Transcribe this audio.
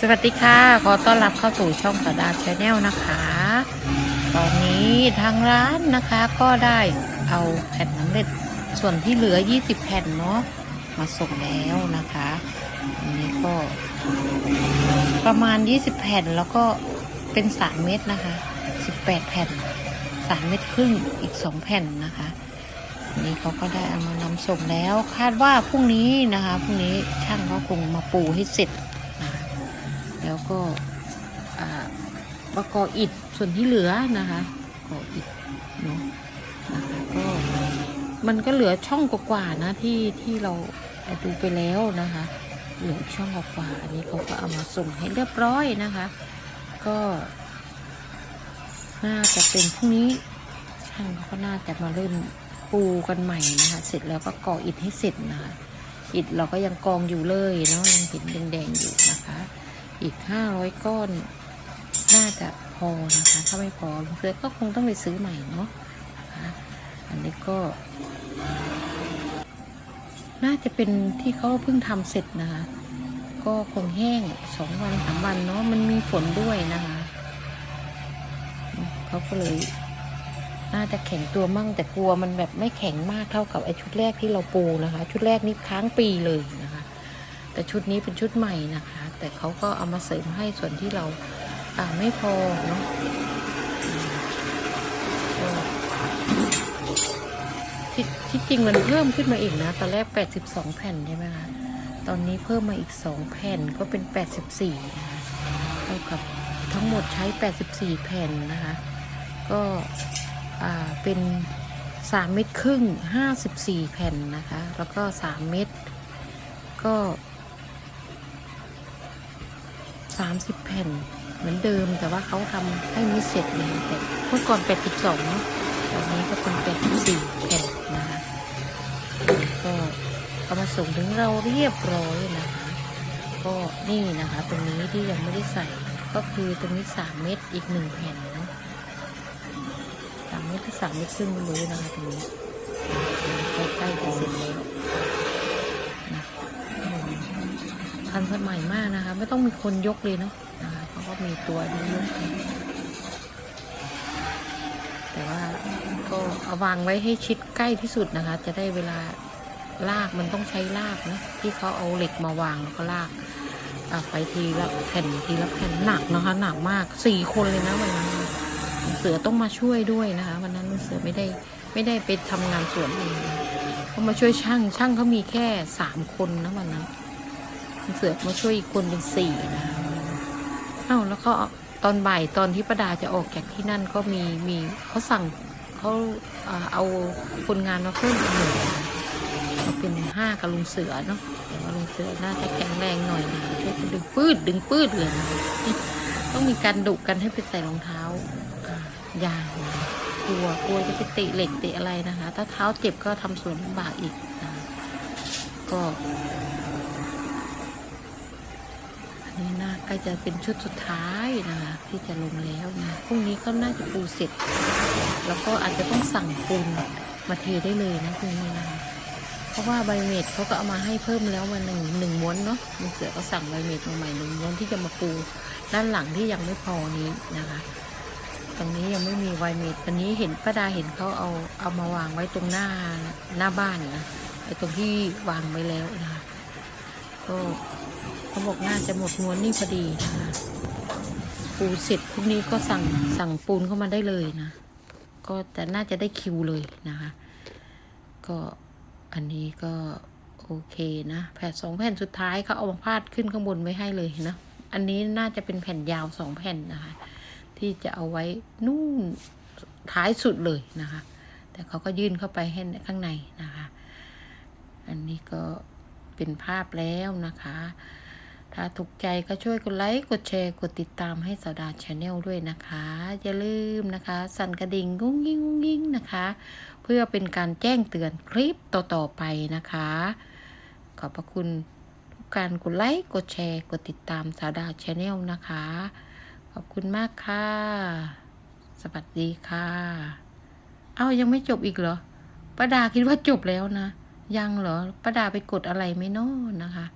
สวัสดีค่ะ ขอต้อนรับเข้าสู่ช่องสดาชาแนลนะคะ ตอนนี้ทางร้านนะคะก็ได้เอาแผ่นน้ำเร็จส่วนที่เหลือ 20 แผ่นเนาะมาส่งแล้วนะคะอันนี้ก็ ประมาณ 20 แผ่นแล้วก็เป็น 3 เม็ดนะคะ 18 แผ่น 3 เม็ดครึ่งอีก 2 แผ่นนะคะนี้เขาก็ได้เอามานำส่งแล้ว คาดว่าพรุ่งนี้นะคะพรุ่งนี้ช่างเขาคงมาปูให้เสร็จ แล้วก็ประกอบอิฐส่วนที่เหลือนะคะก่ออิฐเนาะนะคะก็มันก็เหลือช่องกว่าๆนะที่ที่เราดูไปแล้วนะคะ เหลืออีกช่องกว่าอันนี้เขาก็เอามาส่งให้เรียบร้อยนะคะ ก็น่าจะเป็นพรุ่งนี้ช่างเขาก็น่าจะมาเริ่มปูกันใหม่นะคะ เสร็จแล้วก็ก่ออิฐให้เสร็จนะคะอิฐเราก็ยังกองอยู่เลยเนาะยังเห็นแดงๆอยู่นะคะ อีกห้าร้อยก้อน น่าจะพอนะคะ ถ้าไม่พอลุงเสือก็คงต้องไปซื้อใหม่เนาะะะอันนี้ก็ น่าจะเป็นที่เขาเพิ่งทำเสร็จนะคะ ก็คงแห้งสองวันสามวันเนาะมันมีฝนด้วยนะคะ เขาก็เลย น่าจะแข็งตัวมั่งแต่กลัวมันแบบไม่แข็งมากเท่ากับไอชุดแรกที่เราปูนะคะ ชุดแรกนี่ค้างปีเลยนะ แต่ชุดนี้เป็นชุดใหม่นะคะ แต่เขาก็เอามาเสริมให้ส่วนที่เราอ่าไม่พอเนาะที่ที่จริงมันเพิ่มขึ้นมาอีกนะ ตอนแรก 82 แผ่นใช่ไหมคะ ตอนนี้เพิ่มมาอีก 2 แผ่นก็เป็น 84 นะคะเท่ากับทั้งหมดใช้ 84 แผ่นนะคะ ก็เป็น3เม็ดครึ่ง 54 แผ่นนะคะ แล้วก็ 3 เม็ดก็ 30 แผ่นเหมือนเดิม แต่ว่าเขาทำให้มิเสร็จเลยแต่เมื่อก่อน 82เนอะตอนนี้ก็เป็น 84 แผ่นนะคะก็เอามาส่งถึงเราเรียบร้อยนะคะ ก็นี่นะคะตรงนี้ที่ยังไม่ได้ใส่ก็คือตรงนี้ 3 เม็ดอีก 1 แผ่นเนาะ3เม็ดที่3เม็ดครึ่งไม่รู้นะคะตรงนี้ใกล้ๆจะเสร็จแล้วนะอืม ทันสมัยมากนะคะ ไม่ต้องมีคนยกเลยเนาะนะคะเขาก็มีตัวนี้ยกแต่ว่าก็เอาวางไว้ให้ชิดใกล้ที่สุดนะคะ จะได้เวลาลากมันต้องใช้ลากนะที่เขาเอาเหล็กมาวางแล้วก็ลากอะไปทีละแผ่นทีละแผ่นหนักนะคะ หนักมากสี่คนเลยนะวันนั้นเสือต้องมาช่วยด้วยนะคะ วันนั้นเสือไม่ได้ไม่ได้ไปทำงานสวนเองเขามาช่วยช่างช่างเขามีแค่สามคนนะวันนั้น เสือกมาช่วยอีกคนเป็นสี่นะเอ้าแล้วก็ตอนบ่ายตอนที่ประดาจะออกจากที่นั่นก็มีมีเขาสั่งเขาเอาคนงานมาเพิ่มอีกหนึ่งเป็นห้ากับลุงเสือเนาะแต่ว่าลุงเสือน่าจะแข็งแรงหน่อยนะช่วยดึงปืดดึงปืดเลยนะต้องมีการดุกันให้ไปใส่รองเท้าอ่ายางกลัวกลัวจะไปเตะเหล็กเตะอะไรนะคะ ถ้าเท้าเจ็บก็ทำสวนลำบากอีกนะก็ นนี้น่าใกล้จะเป็นชุดสุดท้ายนะคะที่จะลงแล้วนะพรุ่งนี้ก็น่าจะปูเสร็จ แล้วก็อาจจะต้องสั่งปูนมาเทได้เลยนะพรุ่งนี้นะคะเพราะว่าใบเมดเขาก็เอามาให้เพิ่มแล้วมาหนึ่งหนึ่งม้วนเนาะมีเสือก็สั่งใบเมดมาใหม่หนึ่งม้วนที่จะมาปูด้านหลังที่ยังไม่พอนี้นะคะตรงนี้ยังไม่มีไวเมดวันนี้เห็นป้าดาเห็นเขาเอาเอามาวางไว้ตรงหน้าหน้าบ้านนะไอ้ตรงที่วางไว้แล้วนะคะก็ เขาบอกน่าจะหมดม้วนนี่พอดีนะคะปูเสร็จพรุ่งนี้ก็สั่งสั่งปูนเข้ามาได้เลยนะ ก็แต่น่าจะได้คิวเลยนะคะ ก็อันนี้ก็โอเคนะแผ่นสองแผ่นสุดท้ายเขาเอามาพาดขึ้นข้างบนไว้ให้เลยนะ อันนี้น่าจะเป็นแผ่นยาวสองแผ่นนะคะ ที่จะเอาไว้นู่นท้ายสุดเลยนะคะ แต่เขาก็ยื่นเข้าไปให้ข้างในนะคะ อันนี้ก็เป็นภาพแล้วนะคะ ถ้าถูกใจก็ช่วยกดไลค์ กดแชร์ กดติดตามให้สาวดาชาแนลด้วยนะคะ อย่าลืมนะคะ สั่นกระดิ่งกุ้งยิ่งกุ้งยิ่งนะคะ เพื่อเป็นการแจ้งเตือนคลิปต่อๆไปนะคะ ขอบพระคุณทุกการกดไลค์ กดแชร์ กดติดตามสาวดาชาแนลนะคะ ขอบคุณมากค่ะ สวัสดีค่ะ เอ้ายังไม่จบอีกเหรอป้าดาคิดว่าจบแล้วนะ ยังเหรอป้าดาไปกดอะไรไมเนาะนะคะ